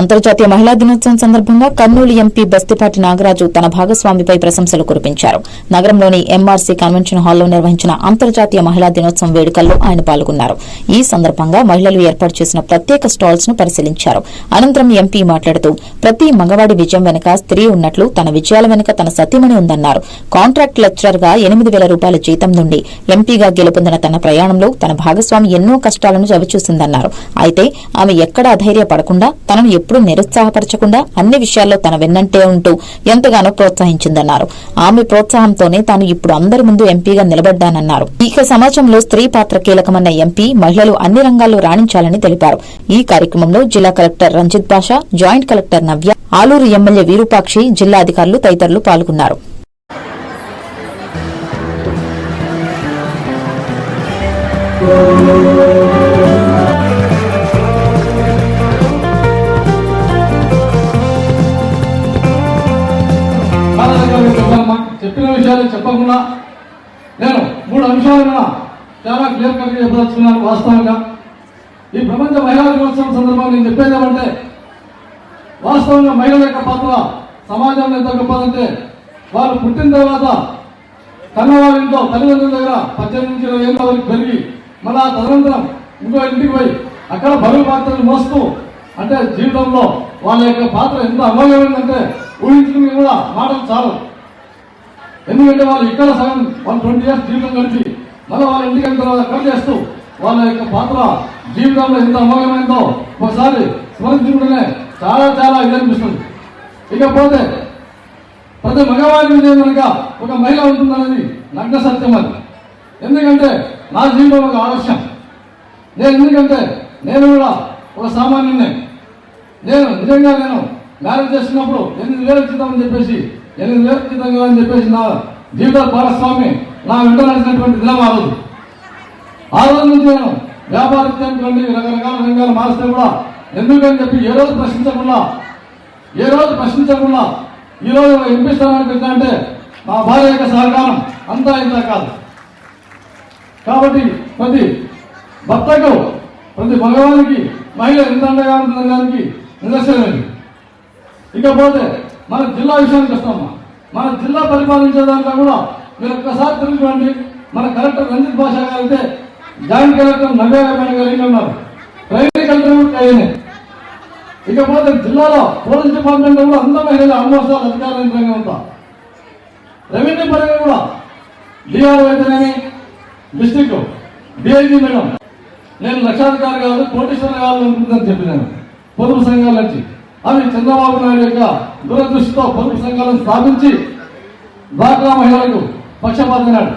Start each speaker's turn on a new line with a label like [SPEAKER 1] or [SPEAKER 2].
[SPEAKER 1] అంతర్జాతీయ మహిళా దినోత్సవం సందర్భంగా కర్నూలు ఎంపీ బస్తిపాటి నాగరాజు తన భాగస్వామిపై ప్రశంసలు కురిపించారు. నగరంలోని ఎంఆర్సీ కన్వెన్షన్ హాల్లో నిర్వహించిన అంతర్జాతీయ మహిళా దినోత్సవం వేడుకల్లో ఆయన పాల్గొన్నారు. ఈ సందర్భంగా మహిళలు ఏర్పాటు చేసిన ప్రత్యేక స్టాల్స్ను పరిశీలించారు. అనంతరం ఎంపీ మాట్లాడుతూ ప్రతి మగవాడి విజయం వెనుక స్త్రీ ఉన్నట్లు తన విజయాల వెనుక తన సతీమణి ఉందన్నారు. కాంట్రాక్ట్ లెక్చరర్గా ఎనిమిది వేల రూపాయల జీతం నుండి ఎంపీగా గెలుపొందిన తన ప్రయాణంలో తన భాగస్వామి ఎన్నో కష్టాలను చవిచూసిందన్నారు. అయితే ఆమె ఎక్కడా అధైర్యపడకుండా తనను ఎప్పుడూ నిరుత్సాహపరచకుండా అన్ని విషయాల్లో తన వెన్నంటే ఉంటూ ఎంతగానో ప్రోత్సహించిందన్నారు. ఆమె ప్రోత్సాహంతోనే తాను ఇప్పుడు అందరి ముందు ఎంపీగా నిలబడ్డానన్నారు. ఇక సమాజంలో స్త్రీ పాత్ర కీలకమన్న ఎంపీ మహిళలు అన్ని రంగాల్లో రాణించాలని తెలిపారు. ఈ కార్యక్రమంలో జిల్లా collector Ranjith Basha joint collector Navya Aluru MLA Virupakshi జిల్లా అధికారులు తదితరులు పాల్గొన్నారు.
[SPEAKER 2] బాలనగరం చెప్పమ్మా చెప్పిన విషయాలు చెప్పకుండా నేను మూడు అంశాలను చాలా క్లియర్ కట్గా చెప్పదలుచుకున్నాను వాస్తవంగా. ఈ ప్రపంచ మహిళా దినోత్సవం సందర్భంగా నేను చెప్పేది ఏమంటే వాస్తవంగా మహిళల యొక్క పాత్ర సమాజంలో ఎంత గొప్పదంటే వాళ్ళు పుట్టిన తర్వాత కన్నవారి ఇంట్లో తల్లిదండ్రుల దగ్గర పద్దెనిమిది నుంచి ఇరవై ఏళ్ళ వరకు పెరిగి మళ్ళా తదనంతరం ఇంకో ఇంటికి పోయి అక్కడ బరువు పాత్రలు మోస్తూ అంటే జీవితంలో వాళ్ళ యొక్క పాత్ర ఎంత అమూల్యమైందంటే ఊహించుకుని కూడా మాటలు చాలు. ఎందుకంటే వాళ్ళు ఇక్కడ సగం వాళ్ళు ట్వంటీ ఇయర్స్ జీవితం గడిపి మళ్ళీ వాళ్ళ ఇంటికి వెళ్ళిన తర్వాత అక్కడ చేస్తూ వాళ్ళ యొక్క పాత్ర జీవితంలో ఎంత అమోఘమైందో ఒకసారి స్మరించుకుంటేనే చాలా చాలా ఇది అనిపిస్తుంది. ఇకపోతే ప్రతి మగవాడి మీద కనుక ఒక మహిళ ఉంటుందనేది నగ్న సత్యం అది. ఎందుకంటే నా జీవితం ఒక ఆలస్యం. నేను ఎందుకంటే నేను కూడా ఒక సామాన్యున్నే నేను నిజంగా నేను మ్యారేజ్ చేసినప్పుడు ఎనిమిది వేలు జీతం అని చెప్పేసి ఎనిమిది వేలు జీతం కాదని చెప్పేసి నా జీవిత భాగస్వామి నా వెంట నడిచినటువంటి దినం ఆ రోజు. ఆ రోజు నుంచి నేను వ్యాపారస్తులనుకోండి రకరకాల రంగాలు మారిస్తే కూడా ఎందుకని చెప్పి ఏ రోజు ప్రశ్నించకుండా ఏ రోజు ప్రశ్నించకుండా ఈ రోజు ఎంపీ స్థానానికి వచ్చానంటే మా భార్య యొక్క సహకారం అంతా ఇంత కాదు. కాబట్టి ప్రతి భర్తకు ప్రతి భగవానికి మహిళ ఎంత అండగా ఉంటుందనే దానికి నిదర్శనమైంది ఇకపోతే మన జిల్లా విషయానికి వస్తామా మన జిల్లా పరిపాలించే దాంట్లో కూడా మీరు ఒక్కసారి తెలుసుకోండి. మన కలెక్టర్ రంజిత్ భాషా గారు అయితే జాయింట్ కలెక్టర్ నవ్యారాయణ గారు ఉన్నారు. ప్రైవేట్ కలెక్టర్ కూడా ఆయనే. ఇకపోతే జిల్లాలో పోలీస్ డిపార్ట్మెంట్ కూడా అందరూ మహిళలు ఆల్మోస్ట్ ఆల్ అధికార యంత్రంగా ఉంటా రెవెన్యూ పరంగా కూడా డిఆర్ అయితేనేమి? District DIG madam. నేను లక్షాధికారి కాదు కోటీశ్వర కావాలనుకుంటుందని చెప్పినాను. పొదుపు సంఘాల నుంచి అవి చంద్రబాబు నాయుడు యొక్క దూరదృష్టితో పొదుపు సంఘాలను స్థాపించి డ్వాక్రా మహిళలకు పక్షపాతనాడు